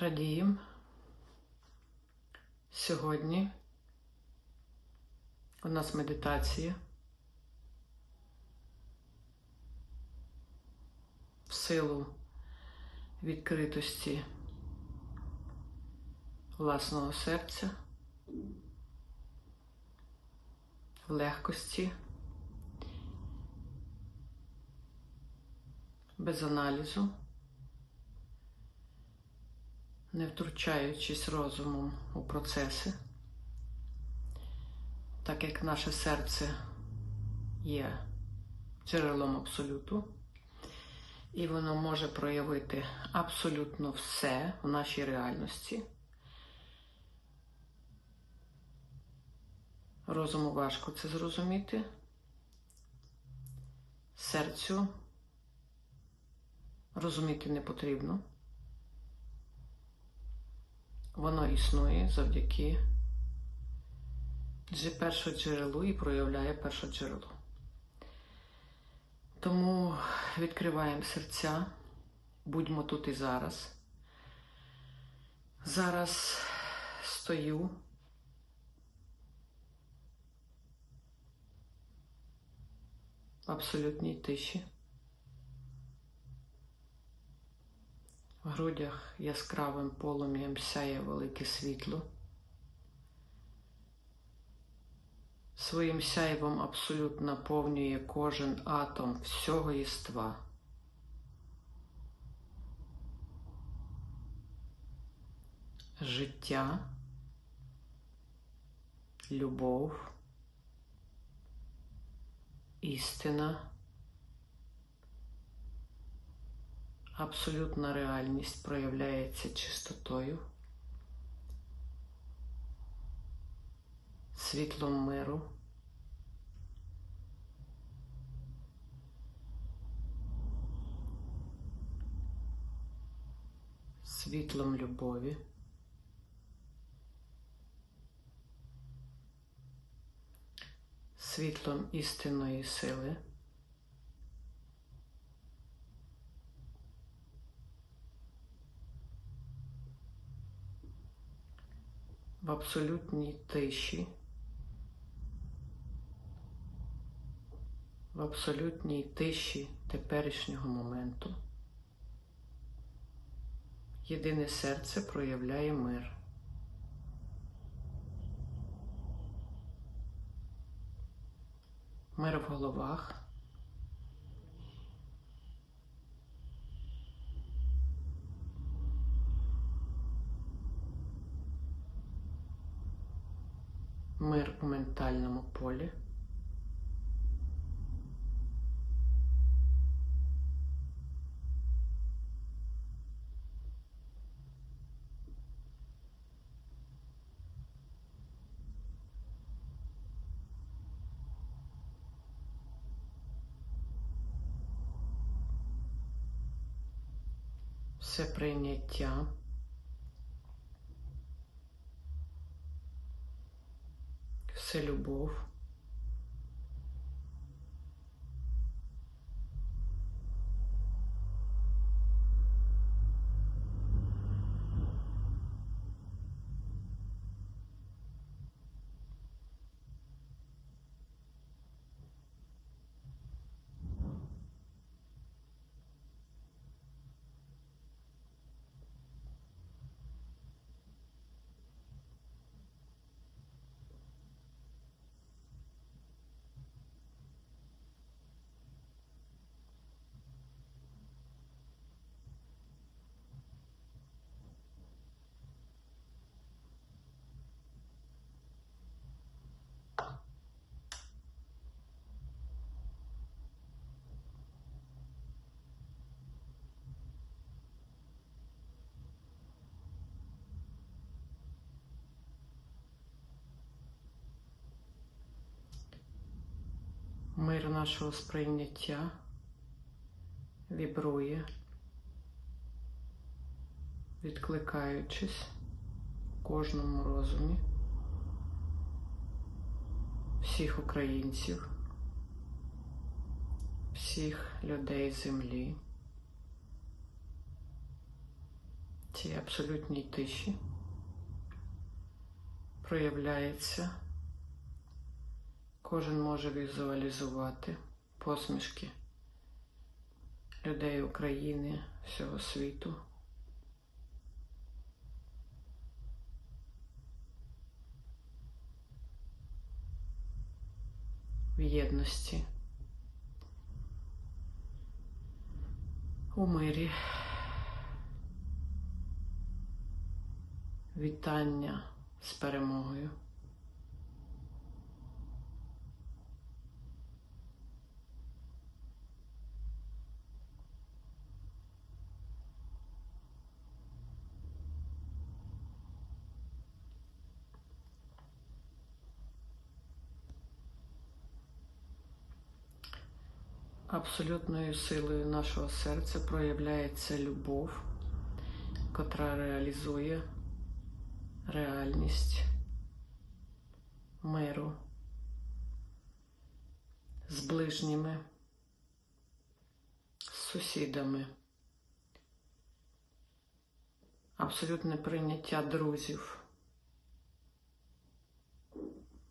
Радіємо. Сьогодні у нас медитація. В силу відкритості власного серця, легкості, без аналізу. Не втручаючись розумом у процеси, так як наше серце є джерелом абсолюту, і воно може проявити абсолютно все в нашій реальності. Розуму важко це зрозуміти. Серцю розуміти не потрібно. Воно існує завдяки першоджерелу і проявляє першоджерело. Тому відкриваємо серця, будьмо тут і зараз. Зараз стою. Абсолютній тиші. В грудях яскравим полум'ям сяє велике світло. Своїм сяйвом абсолютно наповнює кожен атом всього єства. Життя, любов, істина. Абсолютна реальність проявляється чистотою, світлом миру, світлом любові, світлом істинної сили. В абсолютній тиші, в абсолютній тиші теперішнього моменту. Єдине серце проявляє мир. Мир в головах. Мир у ментальному полі. Все прийняття. Все любов. Мир нашого сприйняття вібрує, відкликаючись в кожному розумі всіх українців, всіх людей землі, цій абсолютній тиші проявляється. Кожен може візуалізувати посмішки людей України, всього світу. В єдності, у мирі, вітання з перемогою. Абсолютною силою нашого серця проявляється любов, котра реалізує реальність миру з ближніми, з сусідами, абсолютне прийняття друзів,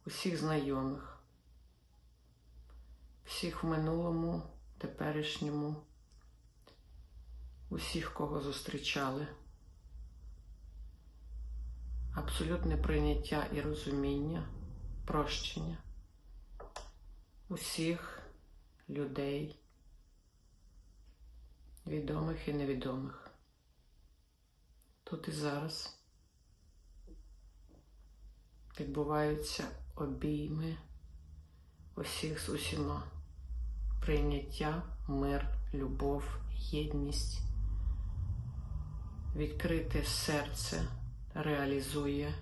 усіх знайомих всіх в минулому, теперішньому, усіх, кого зустрічали. Абсолютне прийняття і розуміння, прощення усіх людей, відомих і невідомих. Тут і зараз відбуваються обійми усіх з усіма прийняття, мир, любов, єдність. Відкрите серце реалізує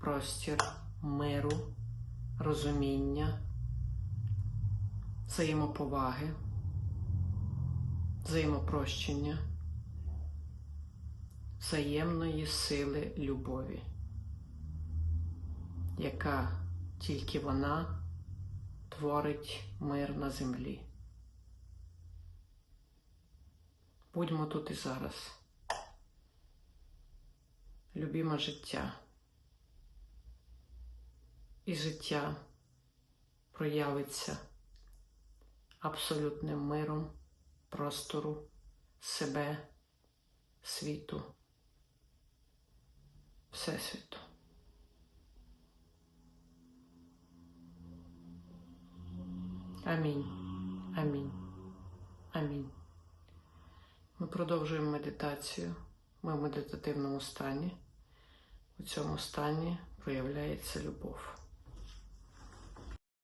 простір миру, розуміння, взаємоповаги, взаємопрощення, взаємної сили любові, яка тільки вона творить мир на землі. Будьмо тут і зараз. Любімо життя. І життя проявиться абсолютним миром простору, себе, світу, Всесвіту. Амінь. Амінь. Амінь. Ми продовжуємо медитацію. Ми в медитативному стані. У цьому стані проявляється любов.